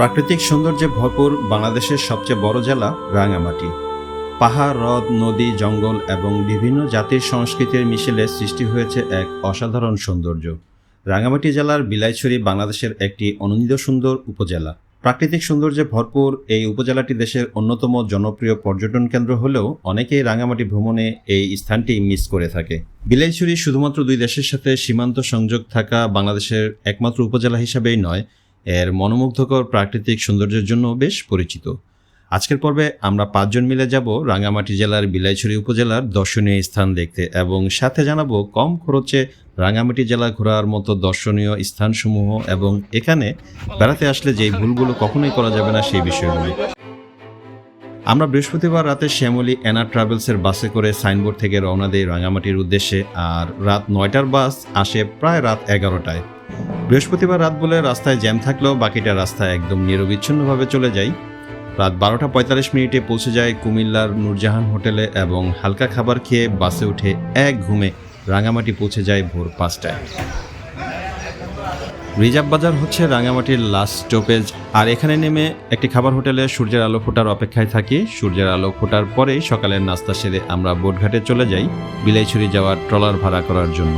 প্রাকৃতিক সৌন্দর্যে ভরপুর বাংলাদেশের সবচেয়ে বড় জেলা রাঙামাটি। পাহাড়, হ্রদ, নদী, জঙ্গল এবং বিভিন্ন জাতির সংস্কৃতির মিশেলে সৃষ্টি হয়েছে এক অসাধারণ সৌন্দর্য। রাঙামাটি জেলার বিলাইছড়ি বাংলাদেশের একটি অনন্য সুন্দর উপজেলা। প্রাকৃতিক সৌন্দর্যে ভরপুর এই উপজেলাটি দেশের অন্যতম জনপ্রিয় পর্যটন কেন্দ্র হলেও অনেকেই রাঙামাটি ভ্রমণে এই স্থানটি মিস করে থাকে। বিলাইছড়ি শুধুমাত্র দুই দেশের সাথে সীমান্ত সংযোগ থাকা বাংলাদেশের একমাত্র উপজেলা হিসাবেই নয় এর মনোমুগ্ধকর প্রাকৃতিক সৌন্দর্যের জন্য বেশ পরিচিত। আজকের পর্বে আমরা পাঁচজন মিলে যাব রাঙামাটি জেলার বিলাইছড়ি উপজেলার দর্শনীয় স্থান দেখতে এবং সাথে জানাব কম খরচে রাঙামাটি জেলা ঘোরার মতো দর্শনীয় স্থানসমূহ এবং এখানে বেড়াতে আসলে যেই ভুলগুলো কখনোই করা যাবে না সেই বিষয়গুলো আমরা বৃহস্পতিবার রাতে শ্যামলী এনা ট্রাভেলসের বাসে করে সাইনবোর্ড থেকে রওনা দেই রাঙামাটির উদ্দেশ্যে আর রাত নয়টার বাস আসে প্রায় রাত এগারোটায়। বৃহস্পতিবার রাত বলে রাস্তায় জ্যাম থাকলেও বাকিটা রাস্তায় একদম নিরবিচ্ছিন্নভাবে চলে যাই রাত বারোটা পঁয়তাল্লিশ মিনিটে পৌঁছে যায় কুমিল্লার নূরজাহান হোটেলে এবং হালকা খাবার খেয়ে বাসে উঠে এক ঘুমে রাঙামাটি পৌঁছে যায় ভোর পাঁচটায়। রিজার্ভ বাজার হচ্ছে রাঙামাটির লাস্ট স্টপেজ। আর এখানে নেমে একটি খাবার হোটেলে সূর্যের আলো ফোটার অপেক্ষায় থাকি। সূর্যের আলো ফোটার পরেই সকালের নাস্তা সেরে আমরা বোটঘাটে চলে যাই, বিলাইছড়ি যাওয়ার ট্রলার ভাড়া করার জন্য।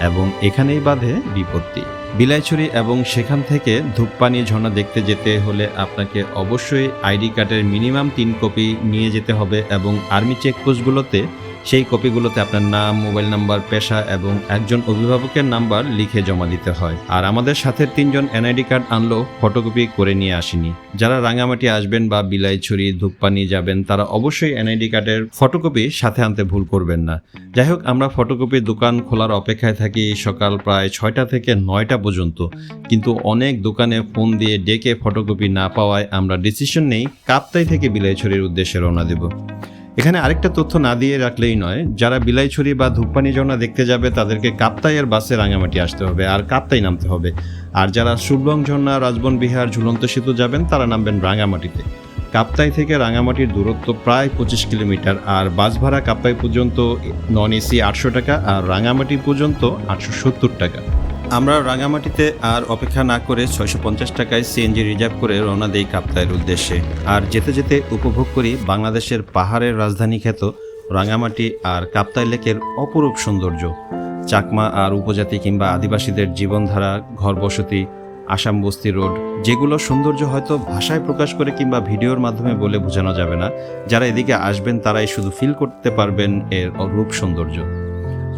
এবং এখানেই বাঁধে বিপত্তি। বিলাইছড়ি এবং সেখান থেকে ধূপপানি ঝর্ণা দেখতে যেতে হলে আপনাকে অবশ্যই আইডি কার্ডের মিনিমাম তিন কপি নিয়ে যেতে হবে এবং আর্মি চেকপোস্টগুলোতে সেই কপিগুলোতে আপনার নাম, মোবাইল নাম্বার, পেশা এবং একজন অভিভাবকের নাম্বার লিখে জমা দিতে হয়। আর আমাদের সাথে তিনজন এনআইডি কার্ড আনলো, ফটোকপি করে নিয়ে আসেনি। যারা রাঙামাটি আসবেন বা বিলাই বিলাইছড়ি, ধূপপানি যাবেন, তারা অবশ্যই এনআইডি কার্ডের ফটোকপি সাথে আনতে ভুল করবেন না। যাই হোক, আমরা ফটোকপির দোকান খোলার অপেক্ষায় থাকি সকাল প্রায় ছয়টা থেকে নয়টা পর্যন্ত। কিন্তু অনেক দোকানে ফোন দিয়ে ডেকে ফটোকপি না পাওয়ায় আমরা ডিসিশন নেই কাপ্তাই থেকে বিলাইছড়ির উদ্দেশ্যে রওনা দেব। এখানে আরেকটা তথ্য না দিয়ে রাখলেই নয়, যারা বিলাইছড়ি বা ধূপপানি ঝর্ণা দেখতে যাবে, তাদেরকে কাপ্তাইয়ের বাসে রাঙামাটি আসতে হবে, আর কাপ্তাই নামতে হবে। আর যারা সুবলং ঝর্ণা, রাজবন বিহার, ঝুলন্ত সেতু যাবেন, তারা নামবেন রাঙামাটিতে। কাপ্তাই থেকে রাঙামাটির দূরত্ব প্রায় পঁচিশ কিলোমিটার, আর বাস ভাড়া কাপ্তাই পর্যন্ত নন এসি আটশো টাকা, আর রাঙামাটি পর্যন্ত আটশো সত্তর টাকা। আমরা রাঙামাটিতে আর অপেক্ষা না করে ছয়শো পঞ্চাশ টাকায় সিএনজি রিজার্ভ করে রওনা দেই কাপ্তাইয়ের উদ্দেশ্যে। আর যেতে যেতে উপভোগ করি বাংলাদেশের পাহাড়ের রাজধানী খ্যাত রাঙামাটি আর কাপ্তাই লেকের অপরূপ সৌন্দর্য। চাকমা আর উপজাতি কিংবা আদিবাসীদের জীবনধারা, ঘরবসতি, আসাম বস্তি রোড, যেগুলো সৌন্দর্য হয়তো ভাষায় প্রকাশ করে কিংবা ভিডিওর মাধ্যমে বলে বোঝানো যাবে না, যারা এদিকে আসবেন তারাই শুধু ফিল করতে পারবেন এর অরূপ সৌন্দর্য।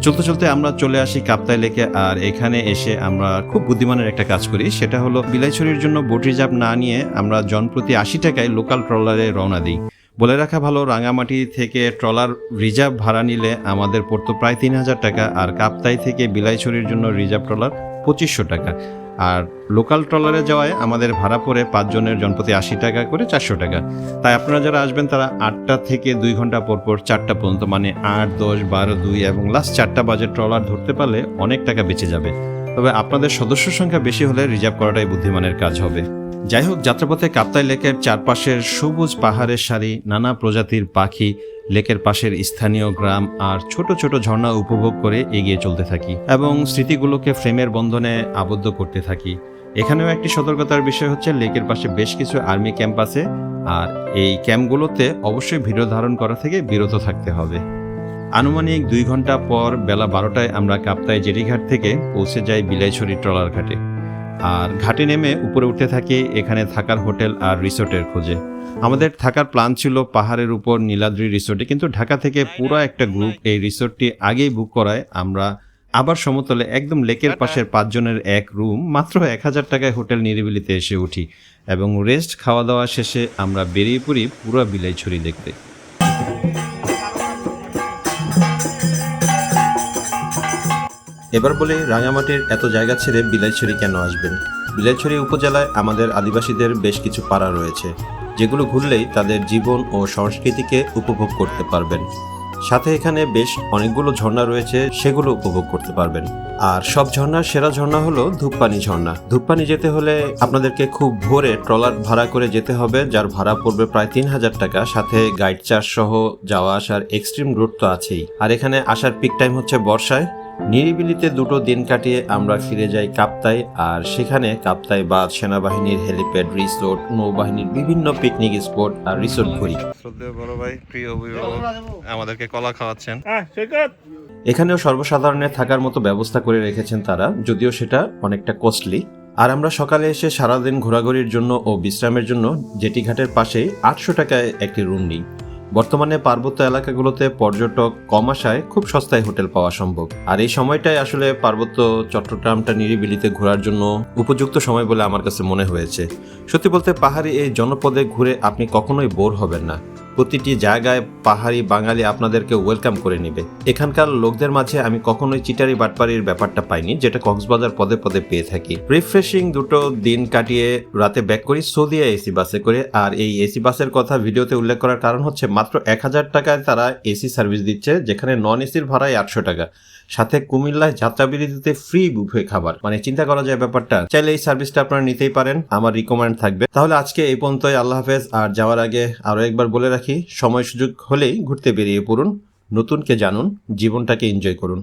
চলতে চলতে আমরা চলে আসি কাপ্তাই লেকে, আর এখানে এসে আমরা খুব বুদ্ধিমানের একটা কাজ করি। সেটা হলো বিলাইছড়ির জন্য বটি জাপ না নিয়ে আমরা জনপ্রতি আশি টাকায় লোকাল ট্রলারে রওনা দিই। বলে রাখা ভালো, রাঙামাটি থেকে ট্রলার রিজার্ভ ভাড়া নিলে আমাদের পড়তো প্রায় তিন হাজার টাকা, আর কাপ্তাই থেকে বিলাইছড়ির জন্য রিজার্ভ ট্রলার পঁচিশশো টাকা। আর লোকাল ট্রলারে যাওয়ায় আমাদের ভাড়া পড়ে পাঁচজনের জনপ্রতি আশি টাকা করে চারশো টাকা। তাই আপনারা যারা আসবেন তারা আটটা থেকে দুই ঘণ্টা পর পর চারটা পর্যন্ত মানে আট, দশ, বারো, দুই এবং লাস্ট চারটা বাজে ট্রলার ধরতে পারলে অনেক টাকা বেঁচে যাবে। তবে আপনাদের সদস্য সংখ্যা বেশি হলে রিজার্ভ করাটাই বুদ্ধিমানের কাজ হবে। যাই হোক যাত্রাপথে কাপ্তাই লেকের চারপাশের সবুজ পাহাড়ের সারি, নানা প্রজাতির পাখি, লেকের পাশের স্থানীয় গ্রাম আর ছোট ছোট ঝর্ণা উপভোগ করে এগিয়ে চলতে থাকি এবং স্মৃতিগুলোকে ফ্রেমের বন্ধনে আবদ্ধ করতে থাকি। এখানেও একটি সতর্কতার বিষয় হচ্ছে, লেকের পাশে বেশ কিছু আর্মি ক্যাম্প আছে আর এই ক্যাম্পগুলোতে অবশ্যই ভিডিও ধারণ করা থেকে বিরত থাকতে হবে। আনুমানিক দুই ঘণ্টা পর বেলা বারোটায় আমরা কাপ্তাই জেরিঘাট থেকে পৌঁছে যাই বিলাইছড়ি ট্রলার ঘাটে। আর ঘাটে নেমে উপরে উঠতে থাকি এখানে থাকার হোটেল আর রিসোর্টের খোঁজে। আমাদের থাকার প্ল্যান ছিল পাহাড়ের উপর নীলাদ্রি রিসোর্টে, কিন্তু ঢাকা থেকে পুরো একটা গ্রুপ এই রিসোর্টটি আগেই বুক করায়। আমরা আবার সমতলে একদম লেকের পাশের পাঁচজনের এক রুম, মাত্র এক হাজার টাকায় হোটেল নিরিবিলিতে এসে উঠি এবং রেস্ট খাওয়া দাওয়া শেষে আমরা বেরিয়ে পড়ি পুরো বিলাইছড়ি দেখতে। এবার বলে, রাঙামাটির এত জায়গা ছেড়ে বিলাইছড়ি কেন আসবেন? বিলাইছড়ি উপজেলায় আমাদের আদিবাসীদের বেশ কিছু পাড়া রয়েছে, যেগুলো ঘুরলেই তাদের জীবন ও সংস্কৃতিকে উপভোগ করতে পারবেন। সাথে এখানে বেশ অনেকগুলো ঝর্ণা রয়েছে, সেগুলো উপভোগ করতে পারবেন। আর সব ঝর্ণার সেরা ঝর্ণা হলো ধূপপানি ঝর্ণা। ধূপপানি যেতে হলে আপনাদেরকে খুব ভোরে ট্রলার ভাড়া করে যেতে হবে, যার ভাড়া পড়বে প্রায় তিন হাজার টাকা। সাথে গাইড চার্জ সহ যাওয়া আসার এক্সট্রিম রুট তো আছেই। আর এখানে আসার পিক টাইম হচ্ছে বর্ষায় নিরিবিলিতে দুটো দিন কাটিয়ে আমরা ফিরে যাই কাপ্তাই আর সেখানে কাপ্তাই বাদ সেনাবাহিনীর হেলিপ্যাড রিসোর্ট নৌবাহিনীর বিভিন্ন পিকনিক স্পট আর রিসোর্ট ঘুরি। বড় ভাই প্রিয় আমাদেরকে কলা খাওয়াচ্ছেন। এখানেও সর্বসাধারণের থাকার মতো ব্যবস্থা করে রেখেছেন তারা যদিও সেটা অনেকটা কস্টলি আর আমরা সকালে এসে সারাদিন ঘোরাঘুরির জন্য ও বিশ্রামের জন্য জেটি ঘাটের পাশেই আটশো টাকায় একটি রুম নিই। বর্তমানে পার্বত্য এলাকাগুলোতে পর্যটক কম আসায় খুব সস্তায় হোটেল পাওয়া সম্ভব। আর এই সময়টাই আসলে পার্বত্য চট্টগ্রামটা নিরিবিলিতে ঘোরার জন্য উপযুক্ত সময় বলে আমার কাছে মনে হয়েছে। সত্যি বলতে পাহাড়ি এই জনপদে ঘুরে আপনি কখনোই বোর হবেন না। প্রতিটি জায়গায় পাহাড়ি বাঙালি আপনাদেরকে ওয়েলকাম করে নেবে। এখানকার লোকদের মাঝে আমি কখনোই চিটারি বাটপাড়ির ব্যাপারটা পাইনি, যেটা কক্সবাজার পদে পদে পেয়ে থাকি। রিফ্রেশিং দুটো দিন কাটিয়ে রাতে ব্যাক করি সৌদিয়া এসি বাসে করে। আর এই এসি বাসের কথা ভিডিওতে উল্লেখ করার কারণ হচ্ছে মাত্র এক হাজার টাকায় তারা এসি সার্ভিস দিচ্ছে, যেখানে নন এসির ভাড়ায় আটশো টাকা। সাথে কুমিল্লায় যাত্রাবিরতিতে ফ্রি বুফে খাবার। মানে চিন্তা করা যায় ব্যাপারটা। চাইলে এই সার্ভিসটা আপনারা নিতেই পারেন, আমার রিকমেন্ড থাকবে। তাহলে আজকে এই পর্যন্তই, আল্লাহ হাফেজ। আর যাওয়ার আগে আরও একবার বলে রাখি। সময় সুযোগ হলেই ঘুরতে বেরিয়ে পড়ুন। নতুনকে জানুন জীবনটাকে এনজয় করুন।